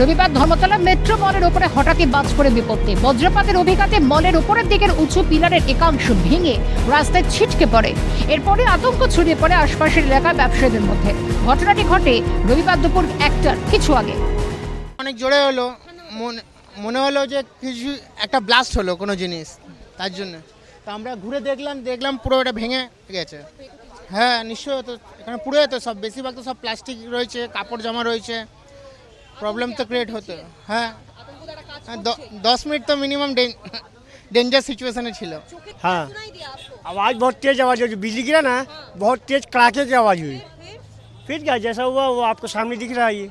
রবিবার ধর্মতলা মেট্রো মলের উপরে হঠাৎই বাজ করে বিপত্তি। বজ্রপাতের অভিঘাতে মলের উপরের দিকের উঁচু পিলারের একাংশ ভেঙে রাস্তায় ছিটকে পড়ে। এরপরে আতঙ্ক ছড়িয়ে পড়ে আশপাশের এলাকার ব্যবসায়ীদের মধ্যে। ঘটনাটি ঘটে রবিবার দুপুর একটার কিছু আগে। অনেক জোরে হলো। মনে হলো যে কিছু একটা ব্লাস্ট হলো কোনো জিনিস, তার জন্য। তো আমরা ঘুরে দেখলাম দেখলাম পুরো এটা ভেঙে গেছে। হ্যাঁ নিশ্চয়ই তো এখানে পুরো তো সব বেশিরভাগ তো সব প্লাস্টিক রয়েছে, কাপড় জামা রয়েছে। प्रॉब्लम तो क्रिएट होते हाँ।, हाँ दस मिनट तो मिनिमम डेंजर सिचुएशन है हाँ। आवाज़ बहुत तेज आवाज़ हुई बिजली गिरा ना बहुत तेज कड़ाके की आवाज़ हुई। फिर क्या जैसा हुआ वो आपको सामने दिख रहा है ये।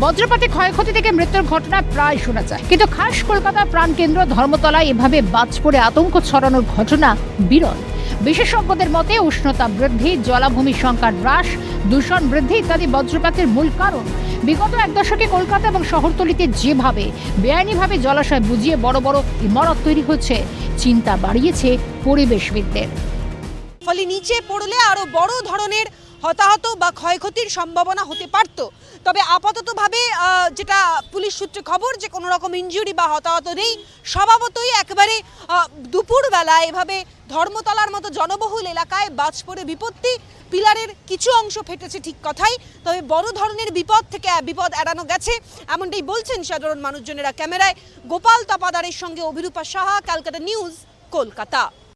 বজ্রপাতে ক্ষয়ক্ষতি থেকে মৃত্যুর ঘটনা প্রায় শোনা যায়। কিন্তু খাস কলকাতার প্রাণকেন্দ্র ধর্মতলায় এভাবে বাজ পড়ে আতঙ্ক ছড়ানোর ঘটনা বিরল। বিশেষজ্ঞদের মতে উষ্ণতা বৃদ্ধি, জলাভূমি সংখ্যার হ্রাস, দূষণ বৃদ্ধি ইত্যাদি বজ্রপাতের মূল কারণ। বিগত এক দশকে কলকাতা এবং শহরতলিতে যেভাবে বেআইনিভাবে জলাশয় বুঝিয়ে বড় বড় ইমারত তৈরি হচ্ছে চিন্তা বাড়িয়েছে পরিবেশবিদদের। ফলে নিচে পড়লে আরও বড় ধরনের হতাহত বা ক্ষয়ক্ষতির সম্ভাবনা হতে পারত। তবে আপাততভাবে যেটা পুলিশ সূত্রে খবর যে কোনো রকম ইনজুরি বা হতাহত নেই, স্বভাবতই একেবারে দুপুরবেলা এভাবে ধর্মতলার মতো জনবহুল এলাকায় বাজ পড়ে বিপত্তি, পিলারের কিছু অংশ ফেটেছে ঠিক কথাই, তবে বড় ধরনের বিপদ থেকে বিপদ এড়ানো গেছে, এমনটাই বলছেন সাধারণ মানুষজনেরা ক্যামেরায়। গোপাল তপাদারের সঙ্গে অভিরূপা সাহা, ক্যালকাটা নিউজ, কলকাতা।